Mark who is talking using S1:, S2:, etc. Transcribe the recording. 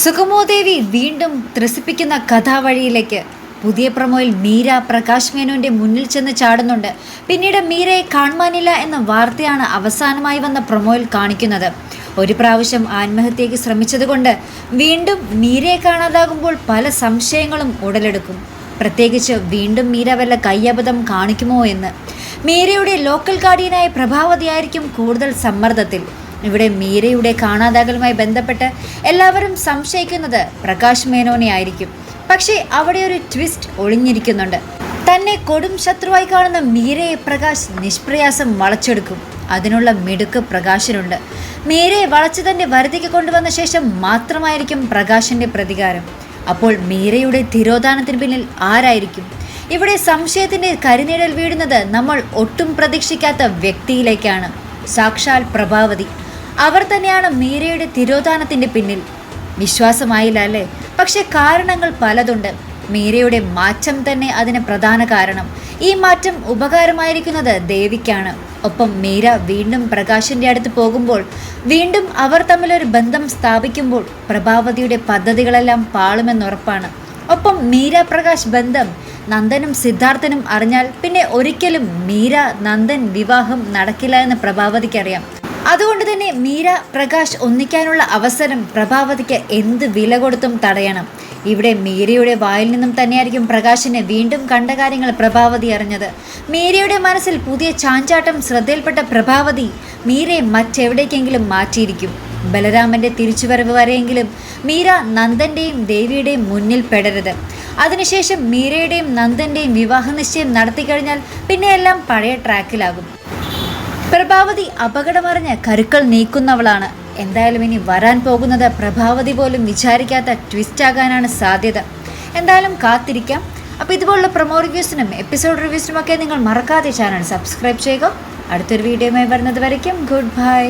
S1: സുഗമോദേവി വീണ്ടും ത്രസിപ്പിക്കുന്ന കഥാവഴിയിലേക്ക്. പുതിയ പ്രമോയിൽ മീര പ്രകാശ് മേനോന്റെ മുന്നിൽ ചെന്ന് ചാടുന്നുണ്ട്. പിന്നീട് മീരയെ കാണുവാനില്ല എന്ന വാർത്തയാണ് അവസാനമായി വന്ന പ്രമോയിൽ കാണിക്കുന്നത്. ഒരു പ്രാവശ്യം ആത്മഹത്യയ്ക്ക് ശ്രമിച്ചതുകൊണ്ട് വീണ്ടും മീരയെ കാണാതാകുമ്പോൾ പല സംശയങ്ങളും ഉടലെടുക്കും. പ്രത്യേകിച്ച് വീണ്ടും മീര വല്ല കയ്യബദ്ധം കാണിക്കുമോ എന്ന്. മീരയുടെ ലോക്കൽ ഗാർഡിയനായ പ്രഭാവതിയായിരിക്കും കൂടുതൽ സമ്മർദ്ദത്തിൽ. ഇവിടെ മീരയുടെ കാണാതാകലുമായി ബന്ധപ്പെട്ട് എല്ലാവരും സംശയിക്കുന്നത് പ്രകാശ് മേനോനെ ആയിരിക്കും. പക്ഷേ അവിടെ ഒരു ട്വിസ്റ്റ് ഒളിഞ്ഞിരിക്കുന്നുണ്ട്. തന്നെ കൊടും ശത്രുവായി കാണുന്ന മീരയെ പ്രകാശ് നിഷ്പ്രയാസം വളച്ചെടുക്കും. അതിനുള്ള മിടുക്ക് പ്രകാശിനുണ്ട്. മീരയെ വളച്ചു തന്റെ വരുതിക്ക് കൊണ്ടുവന്ന ശേഷം മാത്രമായിരിക്കും പ്രകാശിന്റെ പ്രതികാരം. അപ്പോൾ മീരയുടെ തിരോധാനത്തിന് പിന്നിൽ ആരായിരിക്കും? ഇവിടെ സംശയത്തിന്റെ കരിനിഴൽ വീഴുന്നത് നമ്മൾ ഒട്ടും പ്രതീക്ഷിക്കാത്ത വ്യക്തിയിലേക്കാണ്. സാക്ഷാൽ പ്രഭാവതി. അവർ തന്നെയാണ് മീരയുടെ തിരോധാനത്തിന്റെ പിന്നിൽ. വിശ്വാസമായില്ല അല്ലേ? പക്ഷെ കാരണങ്ങൾ പലതുണ്ട്. മീരയുടെ മാറ്റം തന്നെ അതിന് പ്രധാന കാരണം. ഈ മാറ്റം ഉപകാരമായിരിക്കുന്നത് ദേവിക്കാണ്. ഒപ്പം മീര വീണ്ടും പ്രകാശിന്റെ അടുത്ത് പോകുമ്പോൾ വീണ്ടും അവർ തമ്മിലൊരു ബന്ധം സ്ഥാപിക്കുമ്പോൾ പ്രഭാവതിയുടെ പദ്ധതികളെല്ലാം പാളുമെന്നുറപ്പാണ്. ഒപ്പം മീര പ്രകാശ് ബന്ധം നന്ദനും സിദ്ധാർത്ഥനും അറിഞ്ഞാൽ പിന്നെ ഒരിക്കലും മീര നന്ദൻ വിവാഹം നടക്കില്ല എന്ന് പ്രഭാവതിക്കറിയാം. അതുകൊണ്ട് തന്നെ മീര പ്രകാശ് ഒന്നിക്കാനുള്ള അവസരം പ്രഭാവതിക്ക് എന്ത് വില കൊടുത്തും തടയണം. ഇവിടെ മീരയുടെ വായിൽ നിന്നും തന്നെയായിരിക്കും പ്രകാശിനെ വീണ്ടും കണ്ട കാര്യങ്ങൾ പ്രഭാവതി അറിഞ്ഞത്. മീരയുടെ മനസ്സിൽ പുതിയ ചാഞ്ചാട്ടം ശ്രദ്ധയിൽപ്പെട്ട പ്രഭാവതി മീരയെ മറ്റെവിടേക്കെങ്കിലും മാറ്റിയിരിക്കും. ബലരാമന്റെ തിരിച്ചുവരവ് വരെയെങ്കിലും മീര നന്ദന്റെയും ദേവിയുടെയും മുന്നിൽ പെടരുത്. അതിനുശേഷം മീരയുടെയും നന്ദന്റെയും വിവാഹ നിശ്ചയം നടത്തിക്കഴിഞ്ഞാൽ പിന്നെ എല്ലാം പഴയ ട്രാക്കിലാകും പ്രഭാവതി അപകടമറിഞ്ഞ് കരുക്കൾ നീക്കുന്നവളാണ്. എന്തായാലും ഇനി വരാൻ പോകുന്നത് പ്രഭാവതി പോലും വിചാരിക്കാത്ത ട്വിസ്റ്റ് ആകാനാണ് സാധ്യത. എന്തായാലും കാത്തിരിക്കാം. അപ്പോൾ ഇതുപോലുള്ള പ്രൊമോ റിവ്യൂസിനും എപ്പിസോഡ് റിവ്യൂസിനും ഒക്കെ നിങ്ങൾ മറക്കാതെ ചാനൽ സബ്സ്ക്രൈബ് ചെയ്യുക. അടുത്തൊരു വീഡിയോയുമായി വരുന്നത് വരയ്ക്കും. Good bye.